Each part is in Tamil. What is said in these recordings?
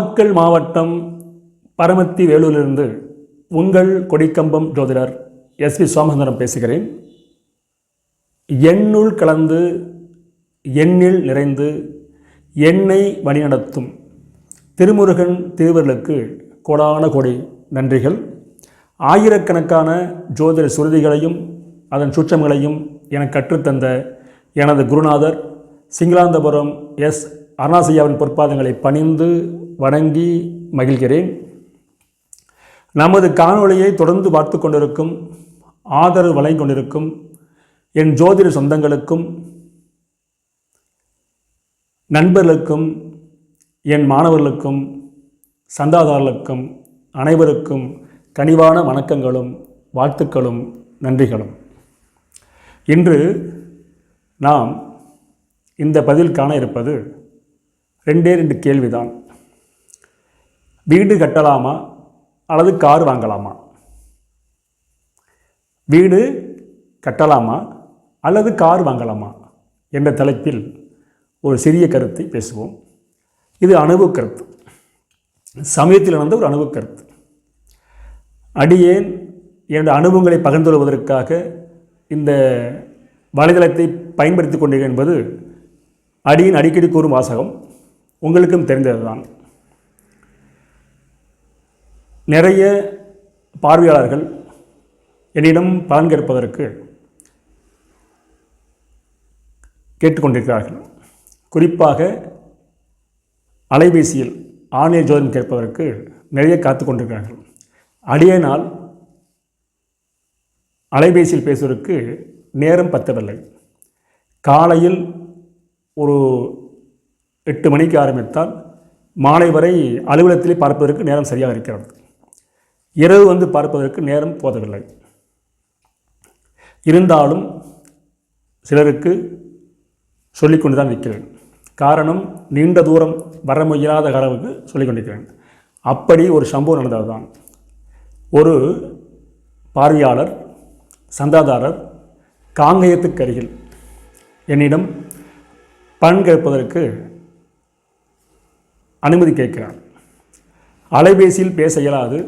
நாமக்கல் மாவட்டம் பரமத்தி வேலூரிலிருந்து உங்கள் கொடிக்கம்பம் ஜோதிடர் எஸ் வி சோமசுந்தரம் பேசுகிறேன். எண்ணுள் கலந்து எண்ணில் நிறைந்து எண்ணெய் வழிநடத்தும் திருமுருகன் திருவர்களுக்கு கோடான கோடி நன்றிகள். ஆயிரக்கணக்கான ஜோதிட சுருதிகளையும் அதன் சுற்றங்களையும் எனக்கு கற்றுத்தந்த எனது குருநாதர் சிங்களாந்தபுரம் எஸ் அருணாசையாவின் பொற்பாதங்களை பணிந்து வணங்கி மகிழ்கிறேன். நமது காணொளியை தொடர்ந்து பார்த்து கொண்டிருக்கும் ஆதரவு வழங்கிக் கொண்டிருக்கும் என் ஜோதிட சொந்தங்களுக்கும் நண்பர்களுக்கும் என் மாணவர்களுக்கும் சந்தாதாரர்களுக்கும் அனைவருக்கும் கனிவான வணக்கங்களும் வாழ்த்துக்களும் நன்றிகளும். இன்று நாம் இந்த பதில் காண இருப்பது ரெண்டே ரெண்டு கேள்விதான். வீடு கட்டலாமா? அல்லது கார் வாங்கலாமா? வீடு கட்டலாமா? அல்லது கார் வாங்கலாமா? என்ற தலைப்பில் ஒரு சிறிய கருத்தை பேசுவோம். இது அனுபவ கருத்து. சமயத்தில் நடந்த ஒரு அனுபவ கருத்து. அடியேன் என்னுடைய அனுபவங்களை பகிர்ந்து கொள்வதற்காக இந்த வலைதளத்தை பயன்படுத்தி கொண்டீர்கள் என்பது அடியின் அடிக்கடி கூறும் வாசகம். உங்களுக்கும் தெரிந்ததுதான். நிறைய பார்வையாளர்கள் என்னிடம் பலன் கேட்பதற்கு கேட்டுக்கொண்டிருக்கிறார்கள். குறிப்பாக அலைபேசியில் ஆன்லைன் ஜோதிடம் கேட்பதற்கு நிறைய காத்து கொண்டிருக்கிறார்கள். அடியனால் அலைபேசியில் பேசுவதற்கு நேரம் பத்தவில்லை. காலையில் ஒரு எட்டு மணிக்கு ஆரம்பித்தால் மாலை வரை அலுவலகத்திலே பார்ப்பதற்கு நேரம் சரியாக இருக்கிறது. இரவு வந்து பார்ப்பதற்கு நேரம் போதவில்லை. இருந்தாலும் சிலருக்கு சொல்லிக்கொண்டு தான் நிற்கிறேன். காரணம் நீண்ட தூரம் வர முயலாத அளவுக்கு சொல்லிக்கொண்டிருக்கிறேன் அப்படி ஒரு சம்பவம் நடந்ததுதான். ஒரு பார்வையாளர் சந்தாதாரர் காங்கயத்துக்கு அருகில் என்னிடம் பண் கேட்பதற்கு அனுமதி கேட்கிறார். அலைபேசியில் பேச இயலாது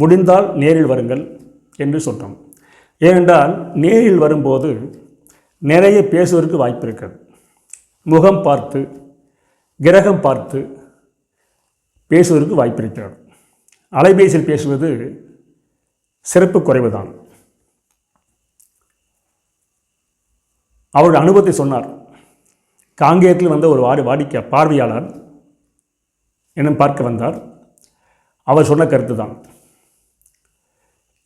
முடிந்தால் நேரில் வருங்கள் என்று சொல்கிறோம் ஏனென்றால் நேரில் வரும்போது நிறைய பேசுவதற்கு வாய்ப்பு இருக்கிறது. முகம் பார்த்து கிரகம் பார்த்து பேசுவதற்கு வாய்ப்பு இருக்கிறது. அலைபேசியில் பேசுவது சிறப்பு குறைவுதான். அவருடைய அனுபவத்தை சொன்னார். காங்கேயத்தில் வந்த ஒரு வாடி வாடிக்கை பார்வையாளர் என்னும் பார்க்க வந்தார். அவர் சொன்ன கருத்து தான்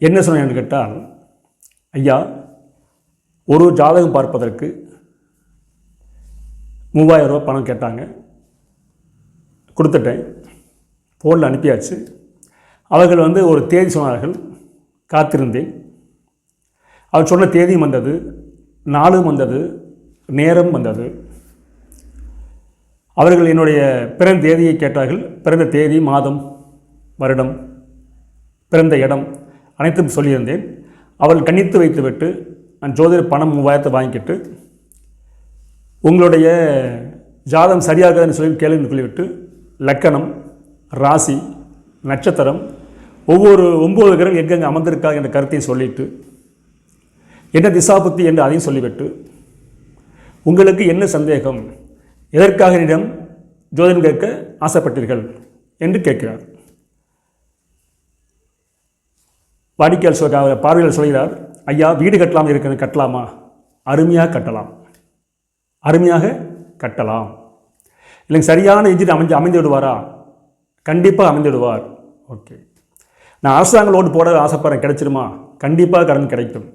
என்ன சொன்னேன்னு கேட்டால் ஐயா ஒரு ஜாதகம் பார்ப்பதற்கு மூவாயிரம் ரூபா பணம் கேட்டாங்க. கொடுத்துட்டேன். ஃபோனில் அனுப்பியாச்சு. அவர்கள் வந்து ஒரு தேதி சொன்னார்கள். காத்திருந்தேன். அவர் சொன்ன தேதியும் வந்தது. நாளும் வந்தது. நேரம் வந்தது. அவர்கள் என்னுடைய பிறந்த தேதியை கேட்டார்கள். பிறந்த தேதி மாதம் வருடம் பிறந்த இடம். அனைத்தும் சொல்லியிருந்தேன். அவள் கணித்து வைத்துவிட்டு நான் ஜோதிடர் பணம் மூவாயிரத்தை வாங்கிக்கிட்டு உங்களுடைய ஜாதம் சரியாகாதுன்னு சொல்லி கேள்வி சொல்லிவிட்டு லக்கணம் ராசி நட்சத்திரம் ஒவ்வொரு ஒம்பது கிரகம் எங்கெங்கே அமர்ந்திருக்காங்க என்ற கருத்தையும் சொல்லிவிட்டு என்ன திசாபுத்தி என்று அதையும் சொல்லிவிட்டு உங்களுக்கு என்ன சந்தேகம் எதற்காக என்னிடம் ஜோதிடம் கேட்க ஆசைப்பட்டீர்கள் என்று கேட்கிறார். வாடிக்கையால் சொல்ற பார்வையாளர் சொல்கிறார் ஐயா வீடு கட்டலாம் இருக்கிறது கட்டலாமா? அருமையாக கட்டலாம். அருமையாக கட்டலாம். இல்லைங்க சரியான இன்ஜின் அமைஞ்சு அமைந்து விடுவாரா? கண்டிப்பாக அமைந்து விடுவார். ஓகே. நான் அரசாங்க லோன் போட ஆசைப்படுறேன் கிடைச்சிருமா? கண்டிப்பாக கடன் கிடைக்கும்.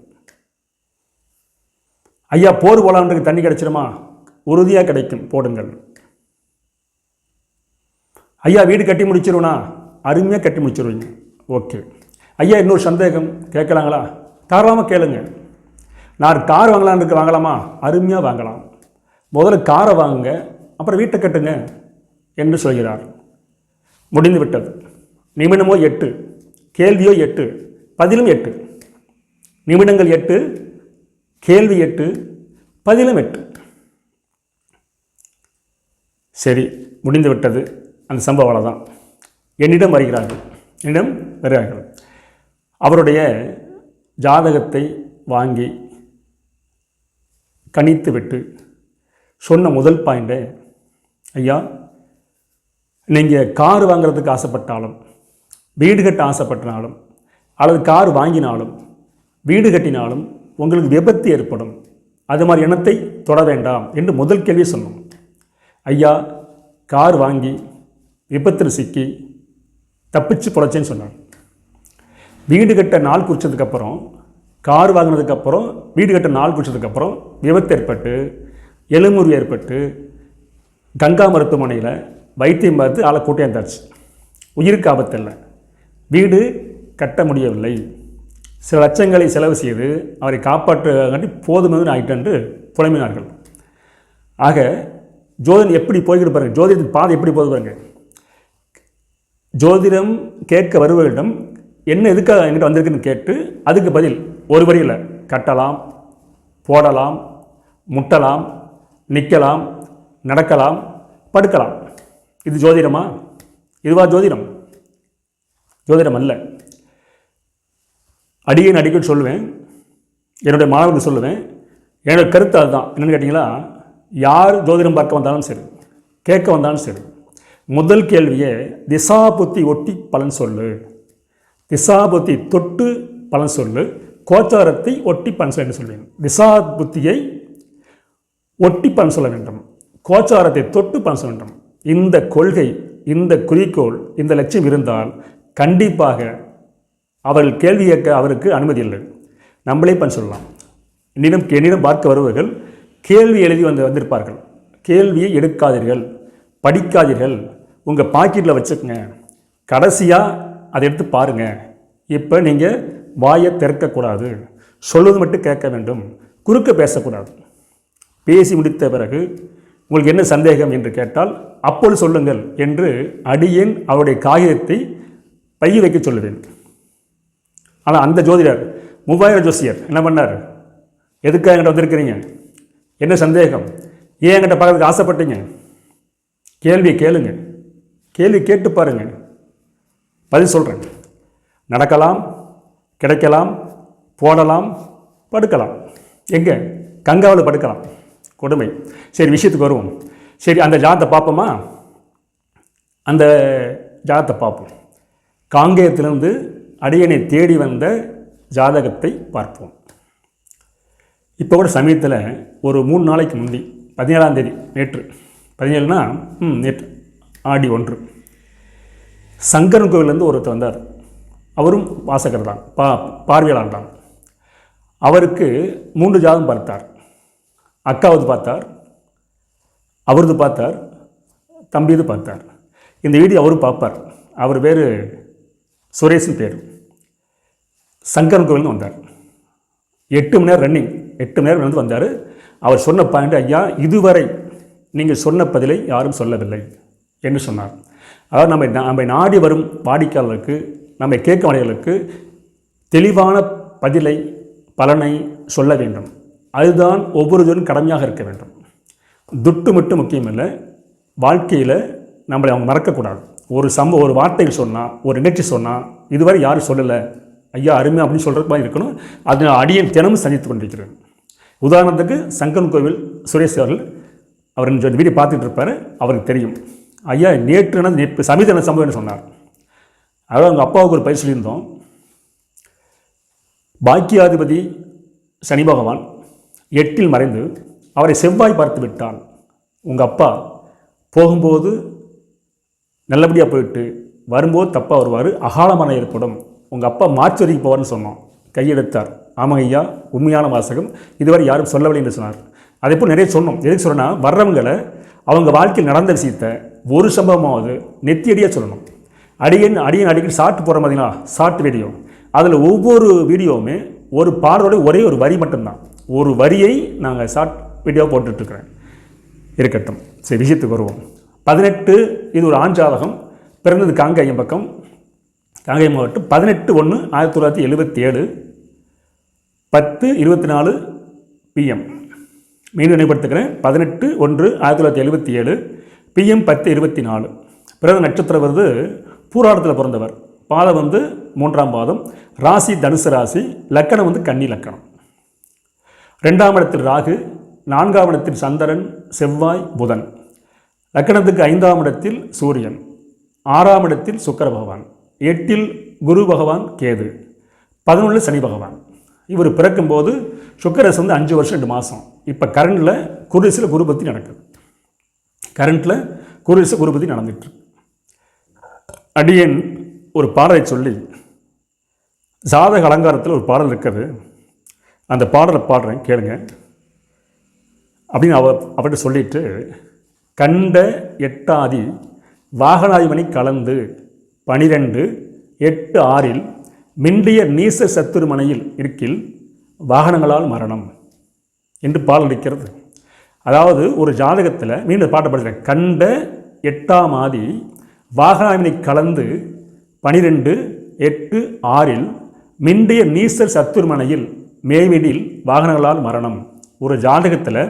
ஐயா போர் போலான்றதுக்கு தண்ணி கிடைச்சிருமா? உறுதியாக கிடைக்கும் போடுங்கள். ஐயா வீடு கட்டி முடிச்சிருவனா? அருமையாக கட்டி முடிச்சிருவீங்க. ஓகே. ஐயா இன்னொரு சந்தேகம். கேட்கலாங்களா? தாராளமாக கேளுங்க. நான் கார் வாங்கலான்னு இருக்கு வாங்கலாமா? அருமையாக வாங்கலாம். முதல்ல காரை வாங்குங்க அப்புறம் வீட்டை கட்டுங்க என்று சொல்கிறார். முடிந்து விட்டது நிமிடமோ எட்டு. கேள்வியோ எட்டு. பதிலும் எட்டு. நிமிடங்கள் எட்டு. கேள்வி எட்டு. பதிலும் எட்டு. சரி முடிந்து விட்டது அந்த சம்பவம் அவ்வளோதான் என்னிடம் வருகிறார்கள். என்னிடம் வருகிறார்கள். அவருடைய ஜாதகத்தை வாங்கி கணித்து விட்டு சொன்ன முதல் பாயிண்ட்டு ஐயா நீங்கள் கார் வாங்குறதுக்கு ஆசைப்பட்டாலும் வீடு கட்ட ஆசைப்பட்டாலும் அல்லது கார் வாங்கினாலும் வீடு கட்டினாலும் உங்களுக்கு விபத்து ஏற்படும். அது மாதிரி எண்ணத்தை தொட வேண்டாம் என்று முதல் கேள்வி சொன்னோம். ஐயா கார் வாங்கி விபத்தில் சிக்கி தப்பிச்சு பொழைச்சேன்னு சொன்னார். வீடு கட்ட நாள் குறித்ததுக்கப்புறம் கார் வாங்கினதுக்கப்புறம் வீடு கட்ட நாள் குறித்ததுக்கப்புறம் விபத்து ஏற்பட்டு எலும்புரி ஏற்பட்டு கங்கா மருத்துவமனையில் வைத்தியம் பார்த்து ஆளை கூட்டியாந்தாச்சு உயிருக்கு ஆபத்து இல்லை. வீடு கட்ட முடியவில்லை. சில லட்சங்களை செலவு செய்து அவரை காப்பாற்றுக்காண்டி போதுமதுன்னு ஆயிட்டு புலம்பினார்கள். ஆக ஜோதிடம் எப்படி போய்கிட்டு பாருங்கள் ஜோதிடத்தின் பாதை எப்படி போகுது பாருங்கள் ஜோதிடம் கேட்க வருபவர்களிடம் என்ன எதுக்காக என்கிட்ட வந்திருக்குன்னு கேட்டு அதுக்கு பதில் ஒரு வரியில் கட்டலாம் போடலாம் முட்டலாம் நிற்கலாம் நடக்கலாம் படுக்கலாம். இது ஜோதிடமா? இதுவா ஜோதிடம்? ஜோதிடம் அல்ல. அடியேன் அடிக்கடி சொல்லுவேன். என்னுடைய மாணவர்கள் சொல்லுவேன். என்னோடய கருத்து அதுதான். என்னென்னு கேட்டிங்களா? யார் ஜோதிடம் பார்க்க வந்தாலும் சரி கேட்க வந்தாலும் சரி முதல் கேள்வியே திசாபுத்தி ஒட்டி பலன் சொல்லு. திசாபுத்தி தொட்டு பலன் சொல்லு கோச்சாரத்தை ஒட்டி பலன் சொல்ல என்று சொல்வேன். திசாபுத்தியை ஒட்டி பலன் சொல்ல வேண்டும். கோச்சாரத்தை தொட்டு பலன் சொல்ல வேண்டும். இந்த கொள்கை இந்த குறிக்கோள் இந்த லட்சியம் இருந்தால் கண்டிப்பாக அவர்கள் கேள்வி கேட்க அவருக்கு அனுமதி இல்லை. நம்மளே பண்ண சொல்லலாம். என்னிடம் என்னிடம் பார்க்க வருபவர்கள் கேள்வி எழுதி வந்து வந்திருப்பார்கள். கேள்வியை எடுக்காதீர்கள் படிக்காதீர்கள். உங்கள் பாக்கெட்டில் வச்சுக்கோங்க. கடைசியாக அதை எடுத்து பாருங்கள் இப்போ நீங்கள் வாயை திறக்கக்கூடாது. சொல்வது மட்டும் கேட்க வேண்டும். குறுக்க பேசக்கூடாது. பேசி முடித்த பிறகு உங்களுக்கு என்ன சந்தேகம் என்று கேட்டால் அப்பொழுது சொல்லுங்கள் என்று அடியேன் அவருடைய காகிதத்தை பைய வைக்க சொல்லுவேன். ஆனால் அந்த ஜோதிடர் மூவாயிரம் ஜோசியர் என்ன பண்ணார்? எதுக்காக என்கிட்ட வந்திருக்கிறீங்க? என்ன சந்தேகம்? ஏன் என்கிட்ட பார்க்கறதுக்கு ஆசைப்பட்டீங்க? கேள்வியை கேளுங்க. கேள்வி கேட்டு பாருங்கள் பதில் சொல்கிறேன் நடக்கலாம் கிடைக்கலாம் போடலாம் படுக்கலாம். எங்கே? கங்காவில் படுக்கலாம். கொடுமை. சரி விஷயத்துக்கு வருவோம். சரி அந்த ஜாதத்தை பார்ப்போமா? அந்த ஜாதத்தை பார்ப்போம். காங்கேயத்திலிருந்து அடியனை தேடி வந்த ஜாதகத்தை பார்ப்போம். இப்போ கூட சமயத்தில் ஒரு மூணு நாளைக்கு முந்தி பதினேழாம் தேதி நேற்று. பதினேழுனா ம் நேற்று. ஆடி ஒன்று. சங்கரன் கோவிலேருந்து ஒருத்தர் வந்தார். அவரும் வாசகர் தான் பா பார்வையாளர் தான் அவருக்கு மூன்று ஜாதகம் பார்த்தார். அக்காவது பார்த்தார் அவரது பார்த்தார் தம்பியது பார்த்தார். இந்த வீடியோ அவரும் பார்ப்பார். அவர் பேர் சுரேஷன் பேர். சங்கரன் கோவில்னு வந்தார். எட்டு மணி நேரம் ரன்னிங் எட்டு மணி நேரம் வந்து வந்தார். அவர் சொன்ன பாயிண்ட் ஐயா இதுவரை நீங்கள் சொன்ன பதிலை யாரும் சொல்லவில்லை என்று சொன்னார். அதாவது நம்ம நம்மை நாடி வரும் வாடிக்கையாளருக்கு நம்மை கேட்க மனிதர்களுக்கு தெளிவான பதிலை பலனை சொல்ல வேண்டும். அதுதான் ஒவ்வொருவரும் கடமையாக இருக்க வேண்டும். துட்டு மட்டும் முக்கியமில்லை. வாழ்க்கையில் நம்மளை அவங்க மறக்கக்கூடாது. ஒரு சம்ப ஒரு வார்த்தைகள் சொன்னால் ஒரு நிகழ்ச்சி சொன்னால் இதுவரை யாரும் சொல்லலை. ஐயா அருமை அப்படின்னு சொல்கிறது மாதிரி இருக்கணும். அது நான் தினமும் சந்தித்து கொண்டிருக்கிறேன் உதாரணத்துக்கு சங்கன் கோவில் சுரேஷ் அவர்கள் அவர் இந்த வீடியோ பார்த்துட்டு இருப்பார் அவருக்கு தெரியும். ஐயா நேற்று நேற்று சமீதன சம்பவம்னு சொன்னார். அதாவது அவங்க அப்பாவுக்கு ஒரு பயிர் சொல்லியிருந்தோம். பாக்கியாதிபதி சனி பகவான் எட்டில் மறைந்து அவரை செவ்வாய் பார்த்து விட்டான். உங்கள் அப்பா போகும்போது நல்லபடியாக போயிட்டு வரும்போது தப்பாக வருவார் அகாலமான ஏற்படும். உங்கள் அப்பா மார்ச் வரைக்கும் போவார்னு சொன்னோம். கையெடுத்தார். ஆமாங்க ஐயா உண்மையான வாசகம். இதுவரை யாரும் சொல்லவில்லை என்று சொன்னார். அதே போல் நிறைய சொன்னோம். எதுக்கு சொன்னால் வர்றவங்களை அவங்க வாழ்க்கையில் நடந்த விஷயத்தை ஒரு சம்பவமாவது நெத்தியடியாக சொல்லணும். அடியன் அடியன் அடிக்கடி ஷார்ட் போகிற மாதிரிங்களா ஷார்ட் வீடியோ அதில் ஒவ்வொரு வீடியோவுமே ஒரு பாடலோட ஒரே ஒரு வரி மட்டும்தான். ஒரு வரியை நாங்கள் ஷார்ட் வீடியோ போட்டுட்ருக்குறேன். இருக்கட்டும். சரி விஷயத்துக்கு வருவோம். பதினெட்டு இது ஒரு ஆண் ஜாதகம். பிறந்தது காங்கேயம் பக்கம். காங்கேயம் மாவட்டம் பதினெட்டு ஒன்று ஆயிரத்தி தொள்ளாயிரத்தி எழுபத்தி ஏழு பத்து இருபத்தி நாலு பிஎம் மீண்டும் நினைப்படுத்துக்கிறேன் பதினெட்டு ஒன்று ஆயிரத்தி தொள்ளாயிரத்தி எழுபத்தி ஏழு பிஎம் பத்து இருபத்தி நாலு பிறகு நட்சத்திரம் வருது பூராடத்தில் பிறந்தவர். பாதம் வந்து மூன்றாம் பாதம். ராசி தனுசு ராசி லக்கணம் வந்து கன்னி லக்கணம். ரெண்டாம் இடத்தில் ராகு நான்காம் இடத்தில் சந்திரன் செவ்வாய் புதன். லக்கணத்துக்கு ஐந்தாம் இடத்தில் சூரியன். ஆறாம் இடத்தில் சுக்கர பகவான். எட்டில் குரு பகவான் கேது. பதினொன்றில் சனி பகவான். இவர் பிறக்கும்போது சுக்கரசு வந்து அஞ்சு வருஷம் ரெண்டு மாதம் இப்போ கரண்டில் குருசில் குருபத்தி நடக்குது. கரண்ட்டில் குருச குருபதி நடந்துட்டு. அடியன் ஒரு பாடலை சொல்லி ஜாதக அலங்காரத்தில் ஒரு பாடல் இருக்கிறது அந்த பாடலை பாடுறேன் கேளுங்க. அப்படின்னு அவ அவர்கிட்ட சொல்லிட்டு கண்ட எட்டாதி வாகனாதிமணி கலந்து பனிரெண்டு எட்டு ஆறில் மிண்டிய நீச சத்துருமனையில் இருக்கில் வாகனங்களால் மரணம். என்று பாடல் இருக்கிறது அதாவது ஒரு ஜாதகத்தில் மீண்டும் பாட்டை படிக்கிறேன் கண்ட எட்டாம் ஆதி வாகனாவினை கலந்து பனிரெண்டு எட்டு ஆறில் மிண்டிய நீசர் சத்துர்மனையில் மேவிடில் வாகனங்களால் மரணம். ஒரு ஜாதகத்தில்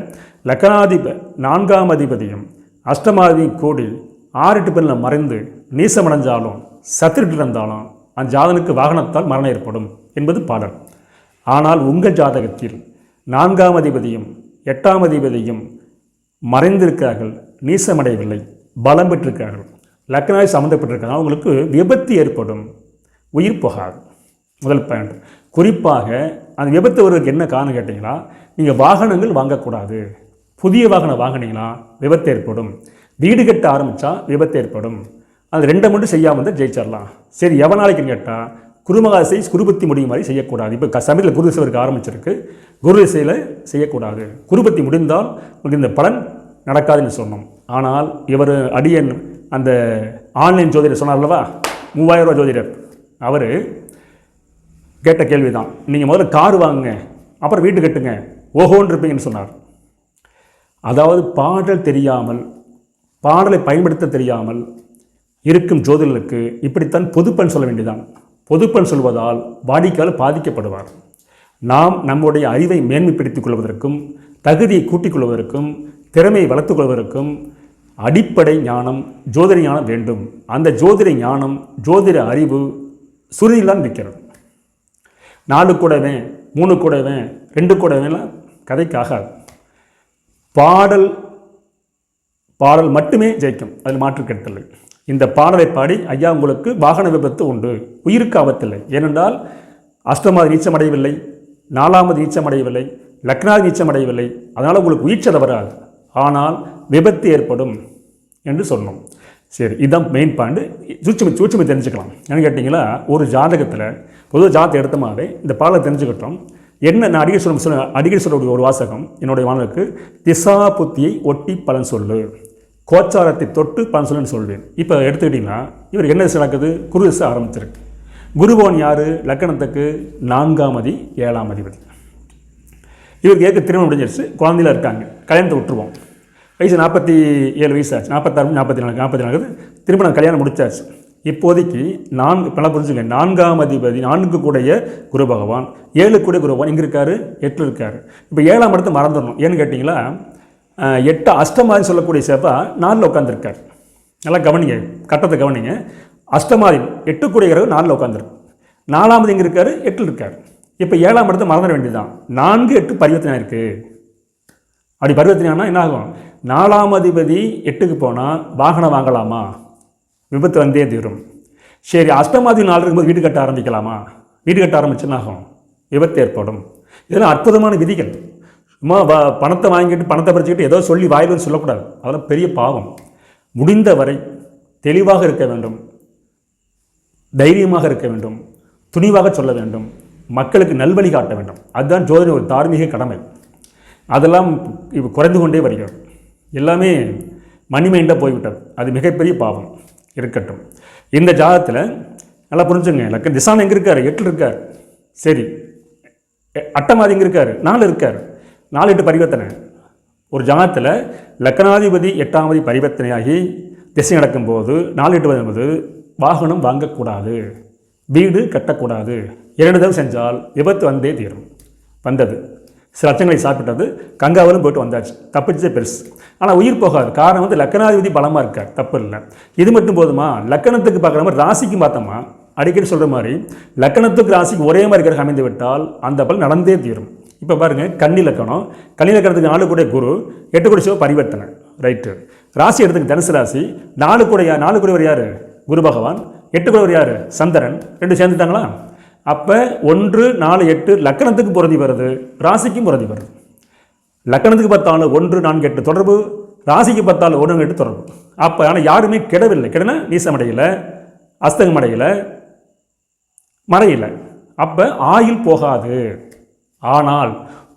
லக்கணாதிப நான்காம் அதிபதியும் அஷ்டமாதி கூடி ஆறு எட்டு மறைந்து நீசமடைஞ்சாலும் சத்துருட்டு இருந்தாலும் அந்த ஜாதனுக்கு வாகனத்தால் மரணம் ஏற்படும் என்பது பாடல். ஆனால் உங்கள் ஜாதகத்தில் நான்காம் அதிபதியும் எட்டாம் அதிபதியும் மறைந்திருக்கிறார்கள் நீசமடையவில்லை பலம் பெற்றிருக்கிறார்கள். லக்னாவை சம்மந்தப்பட்டிருக்காங்க அவங்களுக்கு விபத்து ஏற்படும் உயிர் போகாது. முதல் பாயிண்ட் குறிப்பாக அந்த விபத்து வருவதற்கு என்ன காரணம் கேட்டிங்கன்னா நீங்கள் வாகனங்கள் வாங்கக்கூடாது. புதிய வாகனம் வாங்கினீங்கன்னா விபத்து ஏற்படும். வீடு கட்ட ஆரம்பித்தா விபத்து ஏற்படும். அது ரெண்டை மட்டும் செய்யாமல் தான் ஜெயிச்சிடலாம். சரி எவன் நாளைக்குன்னு கேட்டால் குருமகாசை குருபத்தி முடியும் மாதிரி செய்யக்கூடாது. இப்போ க சமயத்தில் குரு திசைவருக்கு ஆரம்பிச்சிருக்கு. குரு திசையில் செய்யக்கூடாது. குருபத்தி முடிந்தால் உங்களுக்கு இந்த பலன் நடக்காதுன்னு சொன்னோம். ஆனால் இவர் அடியன் அந்த ஆன்லைன் ஜோதிடர் சொன்னார் அல்லவா? மூவாயிரம் ரூபா ஜோதிடர். அவர் கேட்ட கேள்வி தான் நீங்கள் முதல்ல கார் வாங்குங்க. அப்புறம் வீட்டு கட்டுங்க. ஓஹோன்னு இருப்பீங்கன்னு சொன்னார். அதாவது பாடல் தெரியாமல் பாடலை பயன்படுத்த தெரியாமல் இருக்கும் ஜோதிடர்களுக்கு இப்படித்தான் பொதுப்பன் சொல்ல வேண்டியதான் பொதுப்பன் சொல்வதால் வாடிக்கையாளர் பாதிக்கப்படுவார். நாம் நம்முடைய அறிவை மேன்மைப்படுத்திக் கொள்வதற்கும் தகுதியை கூட்டிக் கொள்வதற்கும் திறமையை வளர்த்துக் கொள்வதற்கும் அடிப்படை ஞானம் ஜோதிட ஞானம் வேண்டும். அந்த ஜோதிட ஞானம் ஜோதிட அறிவு சுருதியில்தான் நிற்கிறது. நாலு கூடவே மூணு கூடவே ரெண்டு கூடவேலாம் கதைக்காக பாடல் பாடல் மட்டுமே ஜெயிக்கும். அதில் மாற்று கருத்தில்லை இந்த பாடலை பாடி ஐயா உங்களுக்கு வாகன விபத்து உண்டு. உயிருக்கு ஆபத்தில்லை. ஏனென்றால் அஷ்டமாவது நீச்சமடையவில்லை நாலாவது நீச்சமடையவில்லை லக்னாவது நீச்சமடையவில்லை. அதனால் உங்களுக்கு உயிர்ச்சதை வராது ஆனால் விபத்து ஏற்படும் என்று சொன்னோம். சரி இதுதான் மெயின் பாயிண்ட் சூட்சுமி சூட்சுமி தெரிஞ்சுக்கலாம். என்ன கேட்டிங்களா ஒரு ஜாதகத்தில் பொதுவாக ஜாதகத்தை எடுத்தமாவே இந்த பாடலை தெரிஞ்சுக்கிட்டோம். என்ன நான் அடிக்கடி சொல்ல சொல்ல அடிக்கடி சொல்லக்கூடிய ஒரு வாசகம் என்னுடைய மாணவருக்கு திசா புத்தியை ஒட்டி பலன் சொல்லு. கோச்சாரத்தை தொட்டு பலன் சொல்லுன்னு சொல்வேன். இப்போ எடுத்துக்கிட்டிங்கன்னா இவர் என்ன நடக்குது? குரு திசை ஆரம்பிச்சிருக்கு. குருபவன் யார்? லக்கணத்துக்கு நான்காம் அதி ஏழாம் அதிபதி. இவருக்கு ஏற்க திருமணம் முடிஞ்சிருச்சு. குழந்தையில இருக்காங்க. கல்யாணத்தை விட்டுருவோம். வயசு நாற்பத்தி ஏழு வயசு ஆச்சு. நாற்பத்தாறு நாற்பத்தி நாலு நாற்பத்தி நாலு திருமணம் கல்யாணம் முடிச்சாச்சு. இப்போதைக்கு நான்கு பல புரிஞ்சுங்க. நான்காம் அதிபதி நான்கு கூடைய குரு பகவான் ஏழு கூடிய குரு பகவான் எங்கே இருக்காரு? எட்டில் இருக்காரு. இப்போ ஏழாம் இடத்தை மறந்துடணும். ஏன்னு கேட்டிங்களா? எட்டு அஷ்டமாதின்னு சொல்லக்கூடிய செவ்வாய் நாலில் உட்காந்துருக்கார் நல்லா கவனிங்க கட்டத்தை கவனிங்க. அஷ்டமாதி எட்டு கூடிய கிரகம் நாலில் உட்காந்துருக்கு நாலாவது எங்கே இருக்கார்? எட்டில் இருக்கார். இப்போ ஏழாம் இடத்தை மறந்துட வேண்டியதுதான். நான்கு எட்டு பரிவர்த்தனை இருக்குது அப்படி பரிவர்த்தனை ஆனால் என்ன ஆகும்? நாலாம் அதிபதி எட்டுக்கு போனால் வாகனம் வாங்கலாமா? விபத்து வந்தே தீரும். சரி அஷ்டமாதி நாள் இருக்கும்போது வீடு கட்ட ஆரம்பிக்கலாமா? வீடு கட்ட ஆரம்பிச்சுன்னா ஆகும்? விபத்து ஏற்படும். இதெல்லாம் அற்புதமான விதிகள். சும்மா வ- பணத்தை வாங்கிட்டு பணத்தை பறிச்சுக்கிட்டு ஏதோ சொல்லி வாயில் சொல்லக்கூடாது. அதெல்லாம் பெரிய பாவம். முடிந்த வரை தெளிவாக இருக்க வேண்டும். தைரியமாக இருக்க வேண்டும். துணிவாக சொல்ல வேண்டும். மக்களுக்கு நல்வழி காட்ட வேண்டும். அதுதான் ஜோதிட ஒரு தார்மீக கடமை. அதெல்லாம் இப்போ குறைந்து கொண்டே வருகிறது. எல்லாமே மணிமைண்டாக போய்விட்டது. அது மிகப்பெரிய பாவம். இருக்கட்டும். இந்த ஜாதத்தில் நல்லா புரிஞ்சுங்க. எனக்கு திசான் எங்கே இருக்கார்? எட்டில் இருக்கார். சரி. அட்டமாதி எங்கே இருக்கார்? நாலு இருக்கார். நாலு எட்டு பரிவர்த்தனை. ஒரு ஜனத்தில் லக்னாதிபதி எட்டாமதி பரிவர்த்தனையாகி திசை நடக்கும்போது நாலு எட்டு வரும்போது வாகனம் வாங்கக்கூடாது வீடு கட்டக்கூடாது. இரண்டு தடவை செஞ்சால் விபத்து வந்தே தீரும். வந்தது. சில அச்சங்களை சாப்பிட்டது கங்காவலும் போயிட்டு வந்தாச்சு. தப்பிச்சதே பெருசு. ஆனால் உயிர் போகாது. காரணம் வந்து லக்கணாதிபதி பலமாக இருக்கார். தப்பு இல்லை. இது மட்டும் போதுமா? லக்கணத்துக்கு பார்க்குற மாதிரி ராசிக்கு பார்த்தோமா? அடிக்கடி சொல்கிற மாதிரி லக்கணத்துக்கு ராசிக்கு ஒரே மாதிரி கிரகம் அமைந்து விட்டால் அந்த பலன் நடந்தே தீரும். இப்போ பாருங்கள் கன்னி லக்கணம் கன்னி லக்கணத்துக்கு நாலு கூட குரு எட்டு கூட சிவ பரிவர்த்தனை. ரைட்டு ராசி எடுத்துக்க தனுசு ராசி. நாலு கூட யார் நாலு கூடவர் யார்? குரு பகவான். எட்டு கூடவர் யார்? சந்திரன். ரெண்டு சேர்ந்துட்டாங்களா? அப்போ ஒன்று நாலு எட்டு லக்கணத்துக்கு புரதி வருது. ராசிக்கும் புரதி வருது. லக்கணத்துக்கு பார்த்தாலும் ஒன்று நான்கு எட்டு தொடர்பு. ராசிக்கு பார்த்தாலும் ஒன்று எட்டு தொடர்பு. அப்போ ஆனால் யாருமே கெடவில்லை. கெடனா நீசமடையில் அஸ்தகமடையில் மறையில். அப்போ ஆயில் போகாது. ஆனால்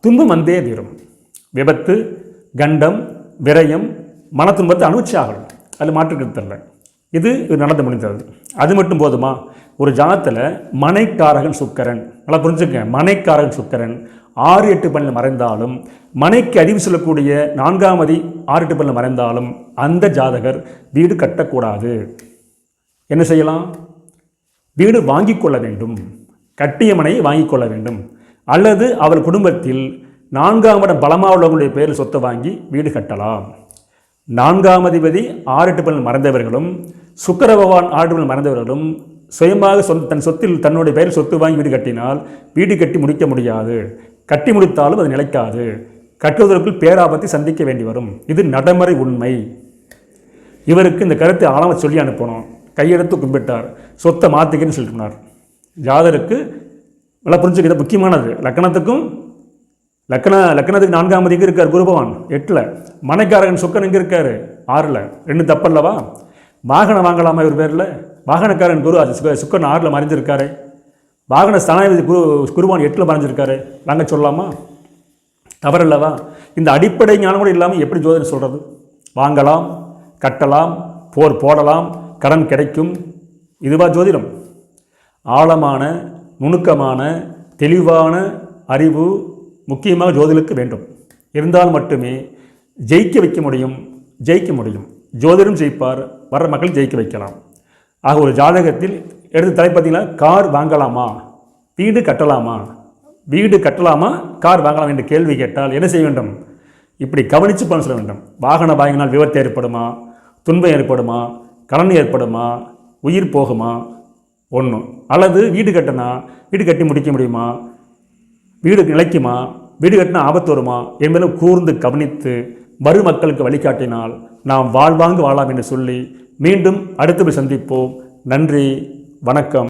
துன்பம் வந்தே தீரும். விபத்து கண்டம் விரயம் மன துன்பத்தை அனுச்சாகணும் அதில் மாற்றுக்கிறது இது இது நடந்து முடிந்தது. அது மட்டும் போதுமா? ஒரு ஜாதத்தில் மனைக்காரகன் சுக்கரன். நல்லா புரிஞ்சுக்க மனைக்காரகன் சுக்கரன் ஆறு எட்டு பணியில் மறைந்தாலும் மனைக்கு அறிவு சொல்லக்கூடிய நான்காம் அதி ஆறு எட்டு பணியில் மறைந்தாலும் அந்த ஜாதகர் வீடு கட்டக்கூடாது. என்ன செய்யலாம்? வீடு வாங்கிக் கொள்ள வேண்டும். கட்டிய மனையை வாங்கிக் கொள்ள வேண்டும். அல்லது அவர் குடும்பத்தில் நான்காம் இடம் பலமாக உள்ளவங்களுடைய பேரில் சொத்தை வாங்கி வீடு கட்டலாம். நான்காம் அதிபதி ஆறு எட்டு பலன் மறைந்தவர்களும் சுக்கிர பகவான் ஆறு பலன் சுயமாக சொந்த தன் சொத்தில் தன்னுடைய பெயரில் சொத்து வாங்கி வீடு கட்டினால் வீடு கட்டி முடிக்க முடியாது. கட்டி முடித்தாலும் அது நிலைக்காது. கட்டுவதற்குள் பேராபத்தை சந்திக்க வேண்டி வரும். இது நடைமுறை உண்மை. இவருக்கு இந்த கருத்தை ஆழமாக சொல்லி அனுப்பணும். கையெடுத்து கும்பிட்டார். சொத்தை மாற்றிக்கன்னு சொல்லிட்டுனார் ஜாதருக்கு நல்லா புரிஞ்சுக்கிறது முக்கியமானது. லக்கணத்துக்கும் லக்கண லக்கணத்துக்கு நான்காம் எங்கே இருக்கார் குருபவான். எட்டில். மனைக்காரகன் சுக்கன் எங்கே இருக்கார்? ஆறில். ரெண்டு தப்பல்லவா? வாகனம் வாங்கலாமா இவர் பேரில்? வாகனக்காரன் குரு அது சுக்கன் ஆறில் மறைஞ்சிருக்காரு. வாகன ஸ்தானாதிபதி குரு குருவான் எட்டில் மறைஞ்சிருக்காரு. வாங்க சொல்லலாமா? தவறல்லவா? இந்த அடிப்படை ஞானம் கூட இல்லாமல் எப்படி ஜோதிடம் சொல்கிறது வாங்கலாம் கட்டலாம் போர் போடலாம் கடன் கிடைக்கும். இதுவா ஜோதிடம். ஆழமான நுணுக்கமான தெளிவான அறிவு முக்கியமாக ஜோதிடருக்கு வேண்டும். இருந்தால் மட்டுமே ஜெயிக்க வைக்க முடியும் ஜெயிக்க முடியும். ஜோதிடம் ஜெயிப்பார் வர்ற மக்கள் ஜெயிக்க வைக்கலாம். ஆக ஒரு ஜாதகத்தில் எடுத்து தலை பார்த்தீங்கன்னா கார் வாங்கலாமா? வீடு கட்டலாமா? வீடு கட்டலாமா? கார் வாங்கலாம் என்று கேள்வி கேட்டால் என்ன செய்ய வேண்டும்? இப்படி கவனித்து பண்ண சொல்ல வேண்டும். வாகனம் வாங்கினால் விபத்து ஏற்படுமா? துன்பம் ஏற்படுமா? கடன் ஏற்படுமா? உயிர் போகுமா? ஒன்று அல்லது வீடு கட்டினா வீடு கட்டி முடிக்க முடியுமா? வீடு நிலைக்குமா? வீடு கட்டினா ஆபத்து வருமா? என்பதை கூர்ந்து கவனித்து வரும் மக்களுக்கு வழிகாட்டினால் நாம் வாழ்வாங்கு வாழலாம் என்று சொல்லி மீண்டும் அடுத்த சந்திப்போம். நன்றி வணக்கம்.